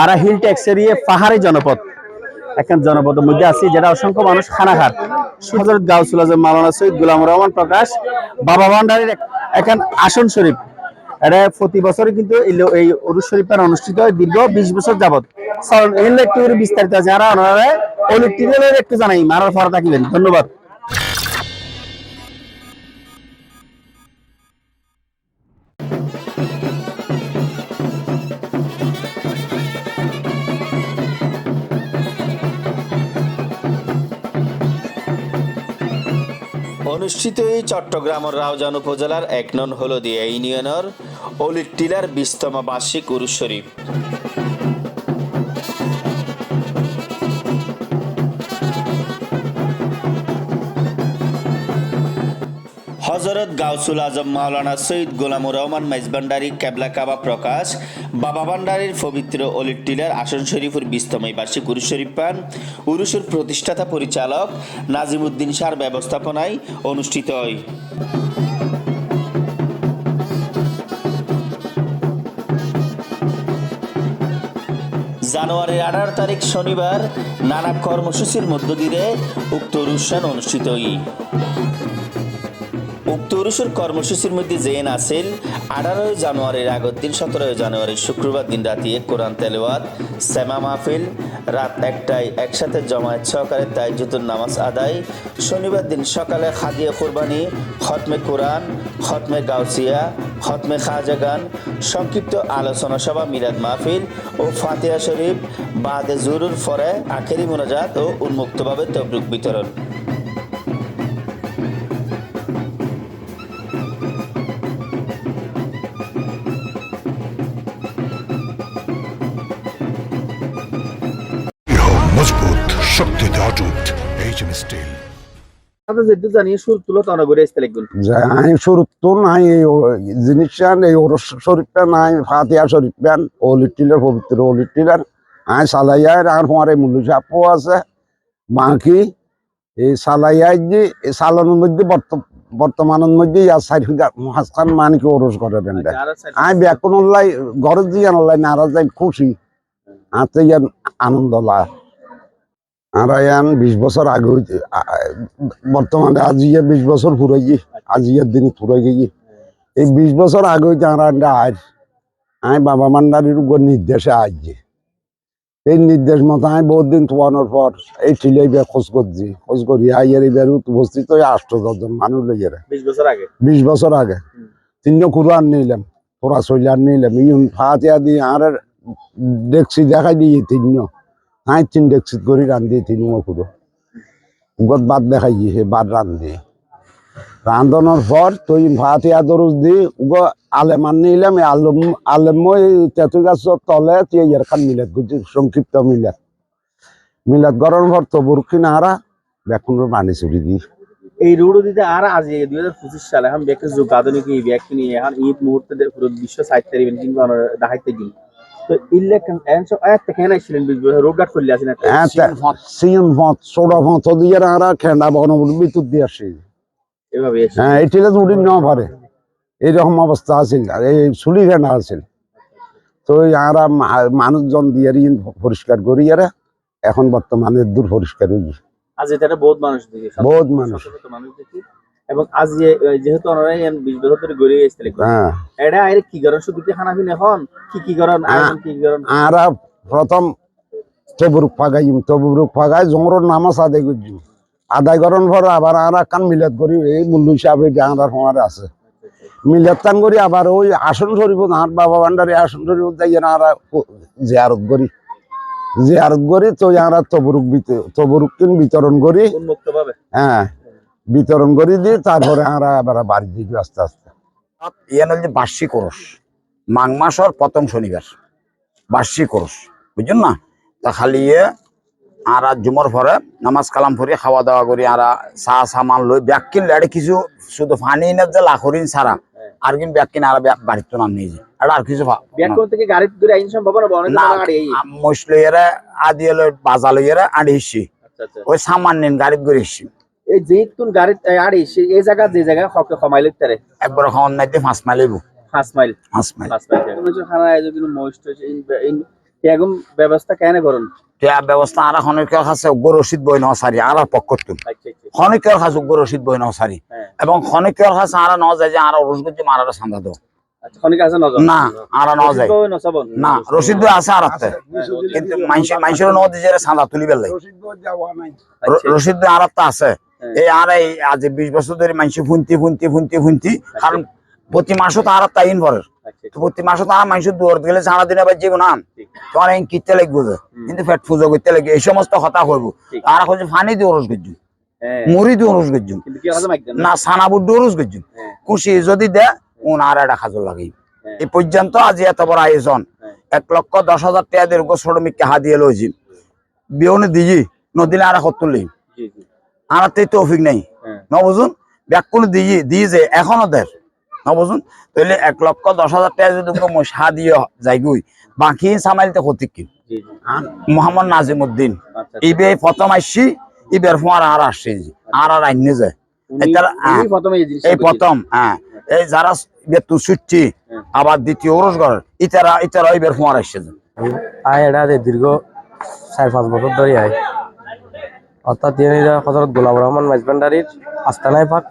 আর hill ট্যাক্সের ইয়ে পাহাড়ি জনপদ। এখন জনপদের মধ্যে আছি, যেটা অসংখ্য মানুষ খানা খার হজরত গাউসুল আজম মাওলানা সৈয়দ গুলাম রহমান প্রকাশ। বাবা ভান্ডারের এখন আসন শরীফ। এটা প্রতি বছরে কিন্তু এই এই শরীফের অনুষ্ঠিত হয় দীর্ঘ বিশ বছর যাবত করে বিস্তারিত যারা ওনারা অনুষ্ঠিত একটু জানাই। মারার পরে থাকিবেন। ধন্যবাদ। অনুষ্ঠিত এই চট্টগ্রামের রাউজান উপজেলার এক নন হলদিয়া ইউনিয়নের অলিটিলার বিস্তম বার্ষিক উরুশ শরীফ। হজরত গাউসুল আজম মাওলানা সৈয়দ গোলামুর রহমান মেজবান্ডারি কেবলা কাবা প্রকাশ বাবা ভান্ডারির পবিত্র অলির টিলার আসন শরীফের বিস্তময় বার্ষিক উরুস শরীফ পান। উরুসের প্রতিষ্ঠাতা পরিচালক নাজিমুদ্দিন সার ব্যবস্থাপনায় অনুষ্ঠিত হয়। জানুয়ারির আঠারো তারিখ শনিবার নানা কর্মসূচির মধ্য দিয়ে উক্ত অনুষ্ঠান অনুষ্ঠিত হয়। উরুসের কর্মসূচির মধ্যে জেন আসিল আঠারোই জানুয়ারির আগের দিন, সতেরোই জানুয়ারি শুক্রবার দিন রাতে কোরআন তেলাওয়াত, শ্যামা মাহফিল, রাত একটায় একসাথে জমায়েত সহকারে তাইজুতুর নামাজ আদায়, শনিবার দিন সকালে খাদিয়া কোরবানি, খতমে কোরআন, খতমে গাউসিয়া, খতমে খাজাগান সংক্ষিপ্ত আলোচনা সভা, মিলাদ মাহফিল ও ফাতিহা শরীফ, বাদে জুরুর ফরে আখেরি মোনাজাত ও উন্মুক্তভাবে তবরুক বিতরণ। শক্তিতে অটুট এইচএম স্টিল জানিয়ে সুর তুলো আসতে তো নাই এই ও- জিনিসটা এই ওরস শরীফটা নাই ফাতিয়া শরীফ প্যান পবিত্র সালাইয়ার আর সাপও আছে। বাকি এই সালাইয়ার যে এই সালানোর মধ্যে বর্ত- বর্তমানের মধ্যে ইয়ার সাইড হাসখান মানিকে ওরস করে দেন আই ব্যাকুন লাই ঘরের দিয়ে নারাজ যাই খুশি। আতে ইয়ার আনন্দ লা আর ইয়ান বিশ বছর আগে হইতে বর্তমানে আজ ইয়ে বিশ বছর ফুরাই গিয়ে আজ ইয়ের দিন ফুরাই গিয়ে এই বিশ বছর আগে হইতে আর আন্ডা আজ আমি বাবা মান্ডারির উপর নির্দেশে যে এই নির্দেশ মতো আমি বহুত দিন তোয়ানোর পর এই ঠিলে বিয়ে খোঁজ করছি খোঁজ করি আইয়ের এবার উপস্থিত হয়ে আষ্ট দশজন মানুষ লেগেরে বিশ বছর আগে? বিশ বছর আগে। তিনজন কুরআন নিলাম তোরা সইলার নিলাম ইউন ফাতিয়া দিয়ে আর দেখছি দেখাই দিয়ে তিন হাই তিন ডেক্সি করে রান দিয়ে তিন কুরো গত বাদ দেখাই হে বাদ রান দিয়ে রান্ধনের পর তুই ফাতিয়া দরুজ দি, উগ আলেমান নিলাম আলম আলেম তেঁতু গাছের তলে তুই ইয়ার খান মিলাত গুজি সংক্ষিপ্ত মিলাত। মিলাত গরম পর তবুর কিনা হারা বেকুনের পানি চুরি দি। এই রুডো দিতে আর আজ দুই হাজার পঁচিশ সালে এখন ব্যাকের যুগ আধুনিক এই ব্যাগ কিনে এখন ঈদ মুহূর্তে পুরো বিশ্ব তারিবেন কিংবা দেখাইতে দিন তো ইল্লে এন এত কেন আইছিলেন বিশ বছর রোড গার্ড করলে আছেন একটা। সিএম ফত সোডা ফত দিয়ে আরা খেন্ডা বনবুল বিদ্যুৎ দিয়ে আসে। এভাবে হ্যাঁ এটিলে উড়ি নেওয়া পারে। এইরকম অবস্থা আছিল আর এই চুলি খেন্ডা আছিল। তো এই আরা মা- মানুষজন দিয়ে ঋণ পরিষ্কার করি এরা এখন বর্তমানে দূর পরিষ্কার হই আজ এটা বহুত মানুষ দেখি বহুত মানুষ। মানুষ দেখি। এবং আজ যেহেতু ওনারা বিশ বছর ধরে গড়ে আসতে হ্যাঁ। এটা আইরে কি করেন? শুধু কি খানা পিনা এখন কি কি আয়োজন কি কি করেন? আরা প্রথম তবরুক ফাগাইম তবরুক ফাগাই জমরর নামাজ আদায় করছি আদায় করার পর আবার আরা কান মিলাদ করি এই মূল্য হিসাবে গাঁদার হমারে আছে। মিলাদ টান করি আবার ওই আসন শরীফ আর বাবা ভান্ডারি আসন শরীফ যাই আরা জিয়ারত করি। জিয়ারত করি তো আরা তবরুক তবরুক কিন বিতরণ করি। উন্মুক্ত হ্যাঁ। বিতরণ করে দিই তারপরে আমরা আবার বাড়ি দিই আস্তে আস্তে। হল যে বার্ষিক ওরস। মাঘ মাসর প্রথম শনিবার। বার্ষিক ওরস বুঝছেন না? তা খালি ইয়ে আর জুমর পরে নামাজ কালাম পরে খাওয়া দাওয়া করি আর চা সামান লই ব্যাগ কিনলে এটা কিছু শুধু ফানি না যে লাখরিন সারা আর কিন্তু ব্যাগ কিনে আর বাড়ির তো না নিয়ে যায়। এটা আর কিছু ফা- ব্যাগ করতে কি গাড়ি দূরে আইন সম্ভব না অনেক না গাড়ি? এই আদি বাজা লইয়ারে আড়ি হিসি। আচ্ছা আচ্ছা। ওই সামান নিন গাড়িত করে হিসি। এই যেহেতু গাড়ি আড়ি সে- এই জায়গা যে জায়গা হকে কমাইলে তারে একবার খাওয়ান নাই দিয়ে পাঁচ মাইল হইব। পাঁচ মাইল। পাঁচ মাইল। পাঁচ মাইল। কোনো কিছু খানা কিন্তু মোস্ট এরকম ব্যবস্থা কেন করুন? ব্যবস্থা আর খনিকের কাছে উগ্র রশিদ বই নসারি আর পক্ষতুন আচ্ছা আচ্ছা কাছে উগ্র রশিদ বই নসারি হ্যাঁ। এবং খনিকের কাছে আর ন যায় যে আর রস করছি মারার সান্দা দাও। আচ্ছা না আর ন যায় না রশিদ বই আছে আর আছে কিন্তু মানুষের মানুষের নদী যে সান্দা তুলি বেলাই আচ্ছা, রশিদ বই আর আছে। এই আর এই আজ বিশ বছর ধরে মানুষ ফুনতি ফুনতি ফুনতি ফুনতি। কারণ প্রতি মাসও তো আর একটা ইন ভরের আচ্ছা। তো প্রতি মাসও তো আর মানুষের দৌড় গেলে সারা দিনে আবার জীবন আন তোমার এই কিনতে লাগবে যে। কিন্তু পেট পুজো করতে লাগবে এই সমস্ত কথা হইব ঠিক। আর হচ্ছে ফানি দিয়ে ওরস করছু হ্যাঁ। মুড়ি দিয়ে ওরস করছু না? সানাবুর দিয়ে ওরস করছু হ্যাঁ। খুশি যদি দে উন আর একটা খাজর লাগে হ্যাঁ। এই পর্যন্ত আজ এত বড় আয়োজন। হ্যাঁ। এক লক্ষ দশ হাজার টাকা দিয়ে শ্রমিককে হা দিয়ে লইছি। বিয়নে দিজি নদিলে আর লই আর তো তৌফিক নাই। হ্যাঁ। ন বুঝুন? ব্যাকুল দিয়ে দিয়ে যে এখনও দের ন বুঝুন? তাহলে এক লক্ষ দশ হাজার টাকা যদি মশা দিয়ে যাইগুই বাকি সামাইলতে ক্ষতি কি? জি জি। মোহাম্মদ নাজিমুদ্দিন। আচ্ছা ইবে প্রথম আসছি ইবের ফোয়ার আর আসছে আর আর আইনে যায় হ্যাঁ। এই এই প্রথম হ্যাঁ। এই যারা বেতু ছুটছি হ্যাঁ। আবার দ্বিতীয় ওরস ঘর ইতারা ইতারা ইবের ফোয়ার আসছে আয় এটা যে দীর্ঘ চার পাঁচ বছর ধরে আয়। অর্থাৎ ইয়ে নিয়ে হজরত গোলাম রহমান মাইজবান্ডারির আস্তানায় পাক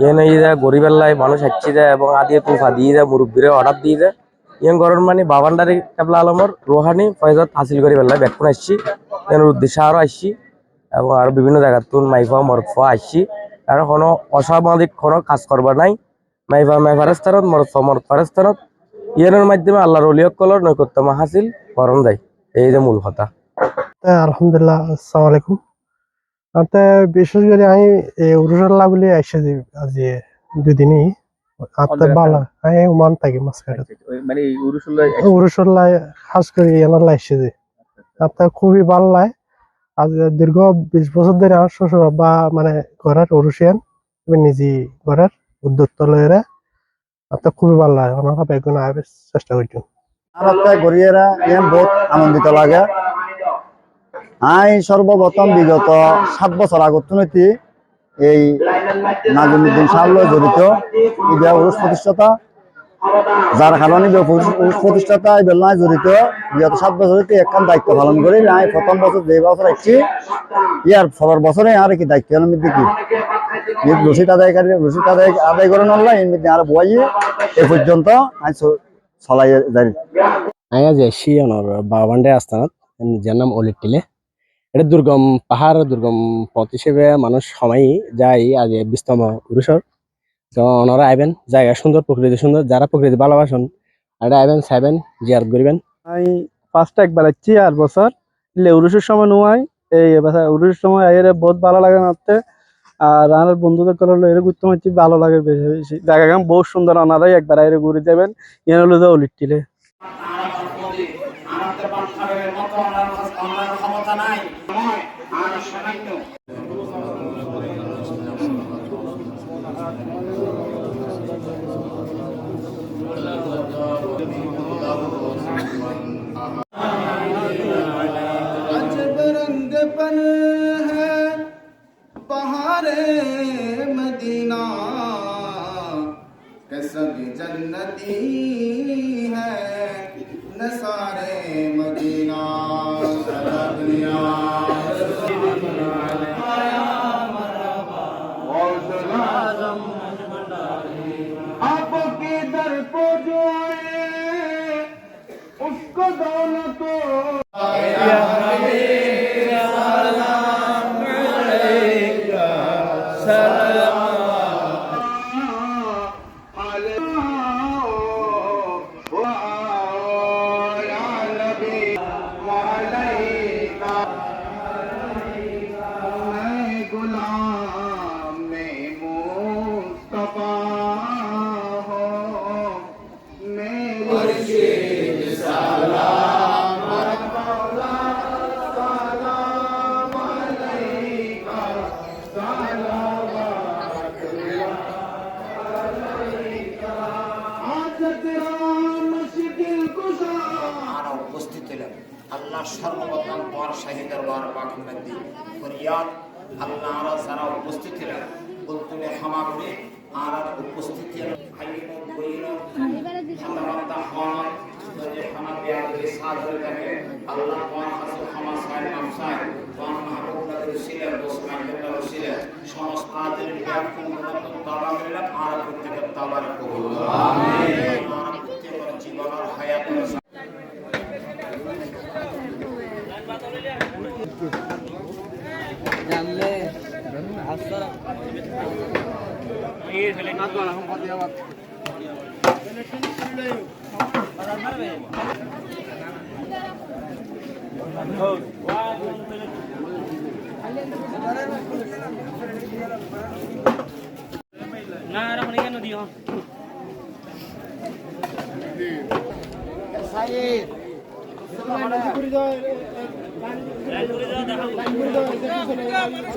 ইয়ে নিয়ে যায় গরিবের লাই মানুষ হাঁচি দেয় এবং আদিয়ে তুফা দিয়ে দেয় মুরব্বীরে অর্ডার দিয়ে দেয় ইয়ে গরম মানে বাবান্ডারি কেবলা আলমর রোহানি ফয়জত হাসিল করি পেলাই ব্যাকুন আসছি এর উদ্দেশ্যে আরও আসছি এবং আরও বিভিন্ন জায়গাত তুন, মাইফা, মরফা আসছি। আর কোনো অসামাজিক কোনো কাজ করবার নাই। মাইফা মাইফার স্থানত মরফা মরফার স্থানত ইয়ানোর মাধ্যমে আল্লাহর অলিয়কলর নৈকট্যমা হাসিল করণ দেয়। এই যে মূল কথা। আলহামদুলিল্লাহ, আসসালামু আলাইকুম। আতে বিশেষ করে আমি এই উরুসাল্লাহ বলে আইসা যে আজি দুদিনই আমি ওমান থাকি আচ্ছা, আচ্ছা। ওই মানে এই উরুসুল্লাহ খাস করে এনার আইসা যে। আতে খুবই ভালো লাগে আজ দীর্ঘ বিশ বছর ধরে আমার শ্বশুর বা মানে ঘরের উরুসিয়ান আমি নিজে ঘরের উদ্যোক্তা লয়েরা। আতে খুবই ভালো লাগে ওনারা বেগুন আগে চেষ্টা করছি। আমার ইয়ান বহুত আনন্দিত লাগে। আই সর্বপ্রথম বিগত সাত বছর আগত এই নাজিমুদ্দিন সাহেব জড়িত ইবিয়া উরুষ প্রতিষ্ঠাতা, যার কারণে উরুষ- প্রতিষ্ঠাতা এই বেলায় জড়িত, বিগত সাত বছর একখান দায়িত্ব পালন করি। আমি প্রথম বছর যে বছর আসছি ইয়ার পরের বছরে আর কি দায়িত্ব হলাম এই রসিদ আদায়কারী রসিদ আদায় আদায় করে নল্লা এর মধ্যে আর বই এ পর্যন্ত আমি চলাই যাই। আয়া যে শিয়নর বাবান্ডে আস্তানাত যার নাম অলিটিলে। এটা দুর্গম পাহাড় দুর্গম পথ হিসেবে মানুষ সময় যায় আগে বিস্তম পুরুষর তো ওনারা আইবেন জায়গা সুন্দর প্রকৃতি সুন্দর যারা প্রকৃতি ভালোবাসেন এটা আইবেন সাইবেন জিয়ার করিবেন। আমি পাঁচটা একবার যাচ্ছি আর বছর। এলে উরুষের সময় নোয়াই এই উরুষের সময় এর বহুত ভালো লাগে নাতে আর আমার বন্ধুদের কল হলো এর ঘুরতে হচ্ছে ভালো লাগে বেশি বেশি। জায়গা গান বহুত সুন্দর ওনারাই একবার এর ঘুরে যাবেন। এর হলো যে অলিট টিলে। নাই। बहारे मदीना कसब जन्नती আল্লাহ সর্বপ্রথম পর শাহী দরবার পাকুমদ্দি ফরিয়াদ আল্লাহ আরা যারা উপস্থিত বলতুলে ক্ষমা করে আর উপস্থিত আল্লাহ ক্ষমা সমস্ত আদের ব্যাপক তাবা মিললাম আর প্রত্যেকের তাবার কবুল। আমিন। আর প্রত্যেকের জীবনের হায়াতের সাইড মানুষ